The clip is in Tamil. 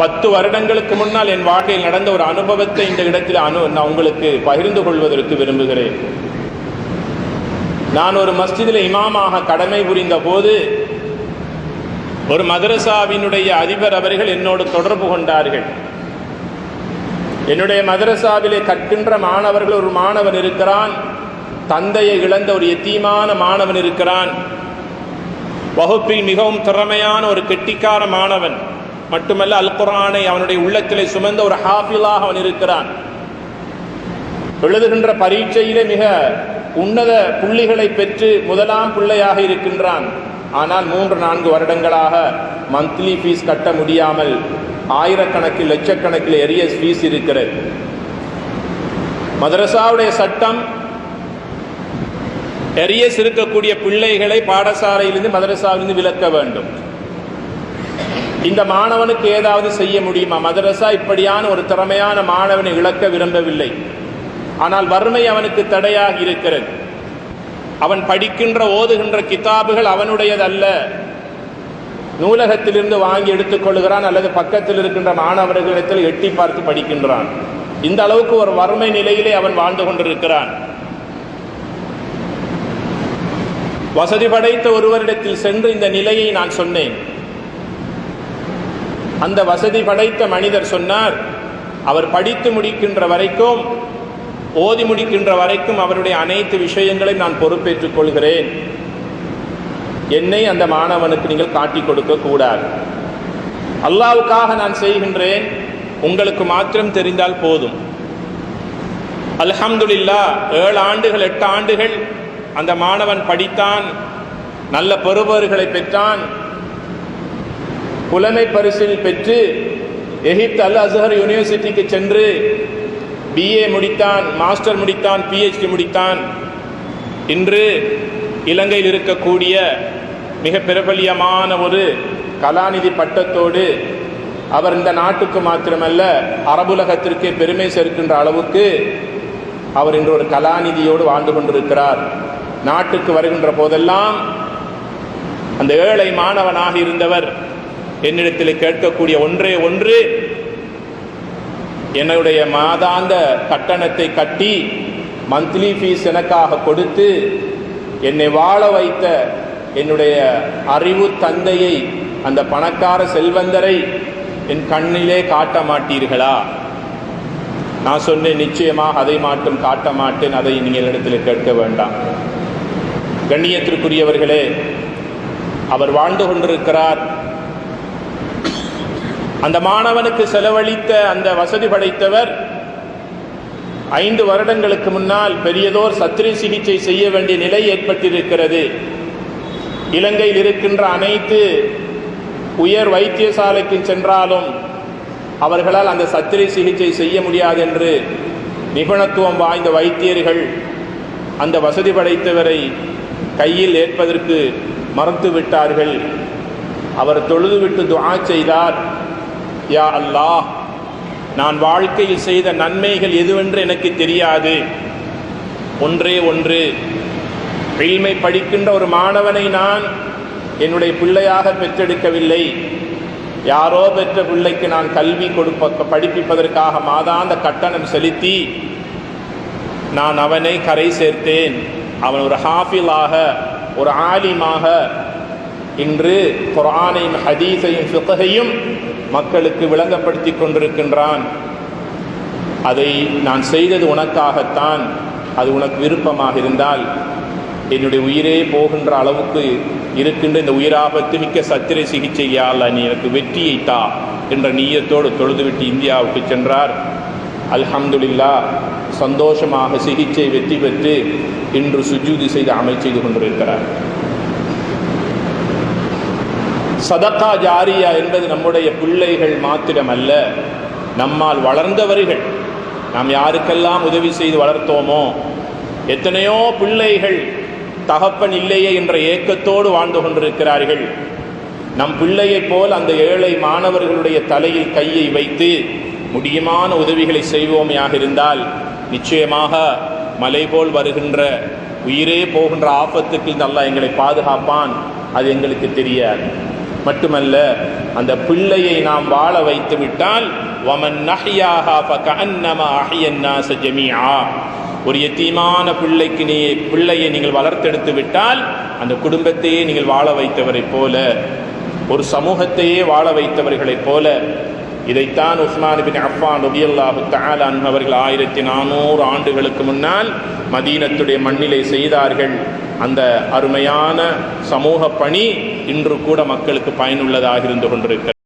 பத்து வருடங்களுக்கு முன்னால் என் வாழ்க்கையில் நடந்த ஒரு அனுபவத்தை இந்த இடத்தில் அனு நான் உங்களுக்கு பகிர்ந்து கொள்வதற்கு விரும்புகிறேன். நான் ஒரு மஸ்ஜிதில் இமாமாக கடமை புரிந்த போது ஒரு மதரசாவினுடைய அதிபர் அவர்கள் என்னோடு தொடர்பு கொண்டார்கள். என்னுடைய மதரசாவிலே கற்கின்ற மாணவர்கள் ஒரு மாணவன் இருக்கிறான் தந்தையை இழந்த ஒரு எத்தீமான மாணவன் இருக்கிறான். வகுப்பில் மிகவும் திறமையான ஒரு கெட்டிக்கார மாணவன். மட்டுமல்ல அல் குரானை அவனுடைய உள்ளத்திலே சுமந்த ஒரு ஹாஃபிலாக அவன் இருக்கிறான். எழுதுகின்ற பரீட்சையிலே மிக உன்னத புள்ளிகளை பெற்று முதலாம் பிள்ளையாக இருக்கின்றான். ஆனால் மூன்று நான்கு வருடங்களாக மந்த்லி ஃபீஸ் கட்ட முடியாமல் ஆயிரக்கணக்கில் லட்சக்கணக்கில் எரியஸ் ஃபீஸ் இருக்கிறது. மதரசாவுடைய சட்டம் எரியஸ் இருக்கக்கூடிய பிள்ளைகளை பாடசாலையிலிருந்து மதரசாவிலிருந்து விலக்க வேண்டும். இந்த மாணவனுக்கு ஏதாவது செய்ய முடியுமா? மதரசா இப்படியான ஒரு திறமையான மாணவனை இழக்க விரும்பவில்லை. ஆனால் வறுமை அவனுக்கு தடையாக இருக்கிறது. அவன் படிக்கின்ற ஓதுகின்ற கிதாபுகள் அவனுடையதல்ல. நூலகத்திலிருந்து வாங்கி எடுத்துக்கொள்கிறான் அல்லது பக்கத்தில் இருக்கின்ற மாணவர்களிடத்தில் எட்டி பார்த்து படிக்கின்றான். இந்த அளவுக்கு ஒரு வறுமை நிலையிலே அவன் வாழ்ந்து கொண்டிருக்கிறான். வசதி படைத்த ஒருவரிடத்தில் சென்று இந்த நிலையை நான் சொன்னேன். அந்த வசதி படைத்த மனிதர் சொன்னார் அவர் படித்து முடிக்கின்ற வரைக்கும் ஓதி முடிக்கின்ற வரைக்கும் அவருடைய அனைத்து விஷயங்களை நான் பொறுப்பேற்றுக் கொள்கிறேன். என்னை அந்த மாணவனுக்கு நீங்கள் காட்டி கொடுக்க கூடாது. அல்லாவுக்காக நான் செய்கின்றேன் உங்களுக்கு மாத்திரம் தெரிந்தால் போதும். அல்ஹம்துல்லா ஏழு ஆண்டுகள் எட்டு ஆண்டுகள் அந்த மாணவன் படித்தான் நல்ல பெறுபவர்களை பெற்றான். புலமை பரிசில் பெற்று எகிப்து அல் அசஹர் யூனிவர்சிட்டிக்கு சென்று பிஏ முடித்தான் மாஸ்டர் முடித்தான் பிஹெச்டி முடித்தான். இன்று இலங்கையில் இருக்கக்கூடிய மிக பிரபல்யமான ஒரு கலாநிதி பட்டத்தோடு அவர் இந்த நாட்டுக்கு மாத்திரமல்ல அரபுலகத்திற்கே பெருமை சேர்க்கின்ற அளவுக்கு அவர் இன்று ஒரு கலாநிதியோடு வாழ்ந்து கொண்டிருக்கிறார். நாட்டுக்கு வருகின்ற போதெல்லாம் அந்த ஏழை மாணவனாக இருந்தவர் என்னிடத்தில் கேட்கக்கூடிய ஒன்றே ஒன்று என்னுடைய மாதாந்த கட்டணத்தை கட்டி மந்த்லி ஃபீஸ் எனக்காக கொடுத்து என்னை வாழ வைத்த என்னுடைய அறிவு தந்தையை அந்த பணக்கார செல்வந்தரை என் கண்ணிலே காட்ட மாட்டீர்களா? நான் சொன்னேன் நிச்சயமாக அதை மாட்டும் காட்ட மாட்டேன் அதை நீங்கள் இடத்தில் கேட்க வேண்டாம். கண்ணியத்திற்குரியவர்களே அவர் வாழ்ந்து கொண்டிருக்கிறார். அந்த மாணவனுக்கு செலவழித்த அந்த வசதி படைத்தவர் ஐந்து வருடங்களுக்கு முன்னால் பெரியதோர் சத்திரை சிகிச்சை செய்ய வேண்டிய நிலை ஏற்பட்டிருக்கிறது. இலங்கையில் இருக்கின்ற அனைத்து உயர் வைத்தியசாலைக்கு சென்றாலும் அவர்களால் அந்த சத்திரை சிகிச்சை செய்ய முடியாது என்று நிபுணத்துவம் வாய்ந்த வைத்தியர்கள் அந்த வசதி படைத்தவரை கையில் ஏற்பதற்கு மறுத்து விட்டார்கள் அவர் தொழுதுவிட்டு துவா செய்தார். யா அல்லாஹ் நான் வாழ்க்கையில் செய்த நன்மைகள் எதுவென்று எனக்கு தெரியாது. ஒன்றே ஒன்று. இல்மை படிக்கின்ற ஒரு மாணவனை நான் என்னுடைய பிள்ளையாக பெற்றெடுக்கவில்லை. யாரோ பெற்ற பிள்ளைக்கு நான் கல்வி கொடுப்ப படிப்பிப்பதற்காக மாதாந்த கட்டணம் செலுத்தி நான் அவனை கரை சேர்த்தேன். அவன் ஒரு ஹாஃபிலாக ஒரு ஆலிமாக இன்று குரானையும் ஹதீஸையும் சுத்தகையும் மக்களுக்கு விளங்கப்படுத்தி கொண்டிருக்கின்றான். அதை நான் செய்தது உனக்காகத்தான். அது உனக்கு விருப்பமாக இருந்தால் என்னுடைய உயிரே போகின்ற அளவுக்கு இருக்கின்ற இந்த உயிராபத்து மிக்க சத்திரை சிகிச்சையால் நீ எனக்கு வெற்றியை தா என்ற நீயத்தோடு தொழுதுவிட்டு இந்தியாவுக்கு சென்றார். அல்ஹம்துலில்லா சந்தோஷமாக சிகிச்சை வெற்றி பெற்று இன்று சுஜூதி செய்து அமல் செய்து கொண்டிருக்கிறார். சதக்கா ஜாரியா என்பது நம்முடைய பிள்ளைகள் மாத்திரமல்ல நம்மால் வளர்ந்தவர்கள். நாம் யாருக்கெல்லாம் உதவி செய்து வளர்த்தோமோ எத்தனையோ பிள்ளைகள் தகப்பன் இல்லையே என்ற ஏக்கத்தோடு வாழ்ந்து கொண்டிருக்கிறார்கள். நம் பிள்ளையைப் போல் அந்த ஏழை மாணவர்களுடைய தலையில் கையை வைத்து முடியுமான உதவிகளை செய்வோமையாக இருந்தால் நிச்சயமாக மலை போல் வருகின்ற உயிரே போகின்ற ஆபத்துக்கு இந்த அல்லாஹ் எங்களை பாதுகாப்பான் அது எங்களுக்கு தெரியாது. மட்டுமல்ல அந்த பிள்ளையை நாம் வாழ வைத்து விட்டால் வமன் நஹ்யாஹா ஃபகஅன்னமா அஹ்யன் நாஸ ஒரு எத்தீமான பிள்ளைக்கு நீ பிள்ளையை நீங்கள் வளர்த்தெடுத்து விட்டால் அந்த குடும்பத்தையே நீங்கள் வாழ வைத்தவரைப் போல ஒரு சமூகத்தையே வாழ வைத்தவர்களைப் போல. இதைத்தான் உஸ்மான் பின் அஃபான் ரபியல்லாஹு தாலான் அவர்கள் ஆயிரத்தி நானூறு ஆண்டுகளுக்கு முன்னால் மதீனத்துடைய மண்ணிலை செய்தார்கள். அந்த அருமையான சமூக பணி இன்று கூட மக்களுக்கு பயனுள்ளதாக இருந்து கொண்டிருக்கிறது.